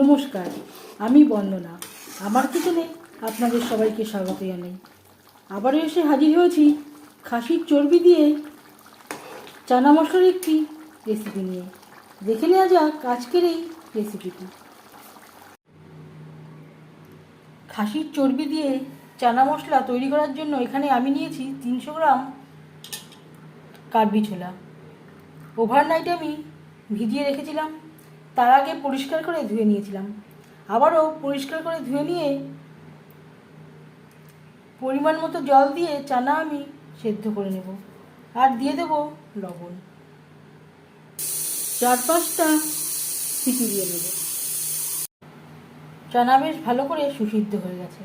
নমস্কার, আমি বন্দনা। আমার কিচেনে আপনাদের সবাইকে স্বাগত জানাই। আবারও এসে হাজির হয়েছি খাসির চর্বি দিয়ে চানা মশলার একটি রেসিপি নিয়ে। দেখে নেওয়া যাক আজকের এই রেসিপিটি খাসির চর্বি দিয়ে চানা মশলা তৈরি করার জন্য এখানে আমি নিয়েছি তিনশো গ্রাম কার্বি ছোলা। ওভারনাইট আমি ভিজিয়ে রেখেছিলাম। তার আগে পরিষ্কার করে ধুয়ে নিয়েছিলাম। আবারও পরিষ্কার করে ধুয়ে নিয়ে পরিমাণ মতো জল দিয়ে চানা আমি সেদ্ধ করে নেব আর দিয়ে দেব লবণ। চার পাঁচটা সিটি দিয়ে দেব। চানা বেশ ভালো করে সুসিদ্ধ হয়ে গেছে।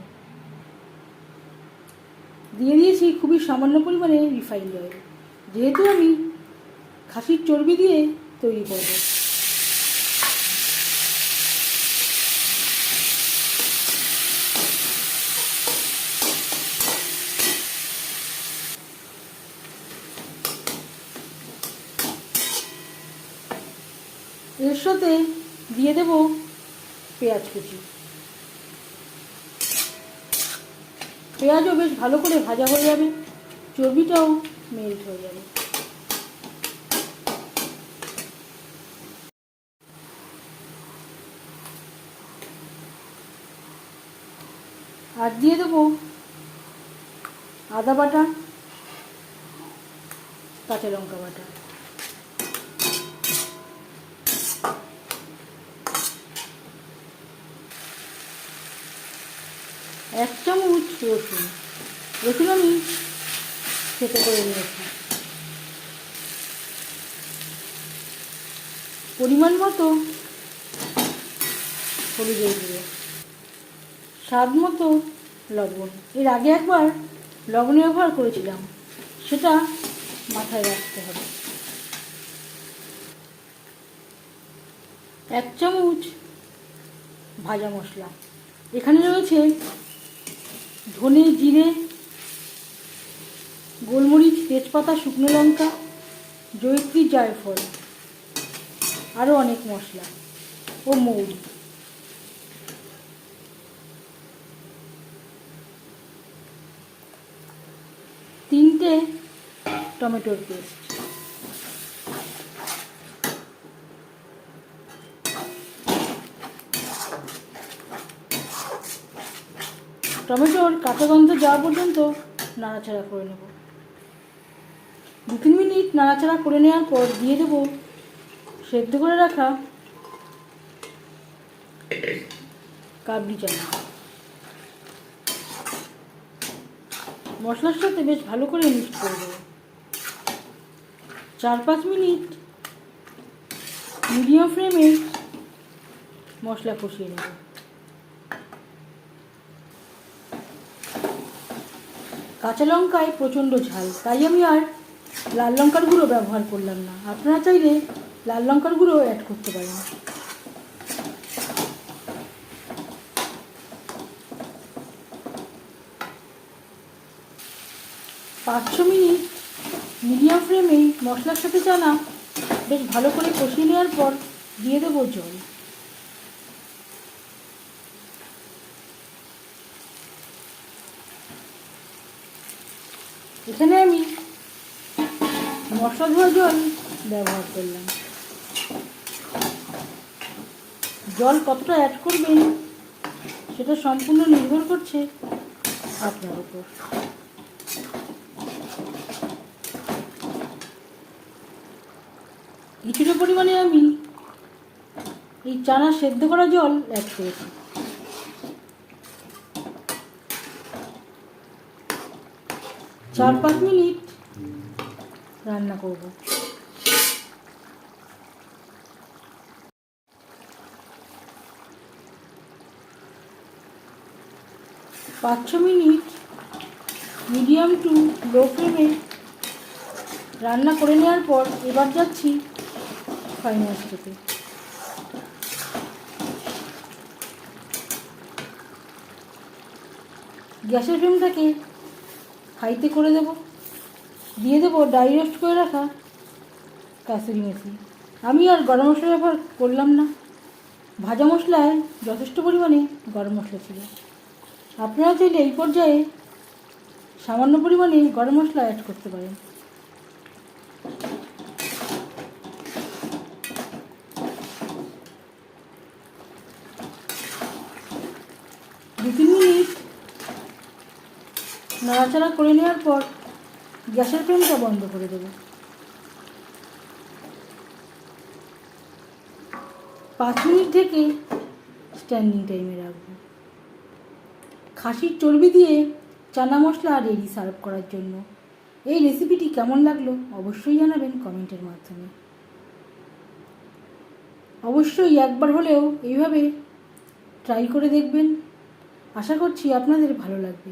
দিয়ে দিয়েছি খুবই সামান্য পরিমাণে রিফাইন্ড অয়েল যেহেতু আমি খাসির চর্বি দিয়ে তৈরি করব। এর সাথে দিয়ে দেব পেঁয়াজ কুচি। পেঁয়াজও বেশ ভালো করে ভাজা হয়ে যাবে, চর্বিটাও মেল্ট হয়ে যাবে। আর দিয়ে দেবো আদা বাটা, কাঁচা লঙ্কা বাটা। এক চামচ রসুন। রসুন আমি খেতে করে নিয়েছি। পরিমাণ মতো হলুদের গুঁড়ো স্বাদ মতো লবণ। এর আগে একবার লবণ ব্যবহার করেছিলাম। সেটা মাথায় রাখতে হবে। এক চামচ ভাজা মশলা। এখানে রয়েছে ধনে, জিরে, গোলমরিচ, তেজপাতা, শুকনো লঙ্কা, জয়িত্রী, জায়ফল আরও অনেক মশলা ও মৌরি। তিনটে টমেটোর পেস্ট। টমেটোর কাঁচা গন্ধ যাওয়া পর্যন্ত নাড়াচাড়া করে নেব। দু তিন মিনিট নাড়াচাড়া করে নেওয়ার পর দিয়ে দেবো সেদ্ধ করে রাখা কাবলি চানা। মশলার সাথে বেশ ভালো করে মিক্স করে দেবো চার পাঁচ মিনিট মিডিয়াম ফ্লেমে মশলা কষিয়ে নেব। কাঁচা লঙ্কায় প্রচণ্ড ঝাল। তাই আমি আর লাল লঙ্কার গুঁড়ো ব্যবহার করলাম না। আপনারা চাইলে লাল লঙ্কার গুঁড়ো অ্যাড করতে পারেন। পাঁচ ছ মিনিট মিডিয়াম ফ্লেমে মশলার সাথে চানা বেশ ভালো করে কষিয়ে নেওয়ার পর দিয়ে দেবো জল। এখানে আমি মশলা ধোয়া জল ব্যবহার করলাম। জল কতটা অ্যাড করবেন সেটা সম্পূর্ণ নির্ভর করছে আপনার উপর। কিছুটা পরিমাণে আমি এই চানা সেদ্ধ করা জল অ্যাড করেছি। চার পাঁচ মিনিট রান্না করব। পাঁচ ছ মিনিট মিডিয়াম টু লো ফ্লেমে রান্না করে নেওয়ার পর এবার যাচ্ছি ফাইনাল স্টেপে গ্যাসের ফ্লেমটাকে হাইতে করে দেব। দিয়ে দেবো, ডাই রোস্ট করে রাখা। কাসুরি মেথি। আমি আর গরম মশলা ব্যবহার করলাম না। ভাজা মশলায় যথেষ্ট পরিমাণে গরম মশলা ছিল। আপনারা চাইলে এই পর্যায়ে সামান্য পরিমাণে গরম মশলা অ্যাড করতে পারেন। দু তিন মিনিট নাড়াচাড়া করে নেওয়ার পর গ্যাসের ফ্লেমটা বন্ধ করে দেবো। পাঁচ মিনিট থেকে স্ট্যান্ডিং টাইমে রাখব। খাসির চর্বি দিয়ে চানা মশলা রেডি সার্ভ করার জন্য। এই রেসিপিটি কেমন লাগল অবশ্যই জানাবেন কমেন্টের মাধ্যমে। অবশ্যই একবার হলেও এইভাবে ট্রাই করে দেখবেন। আশা করছি আপনাদের ভালো লাগবে।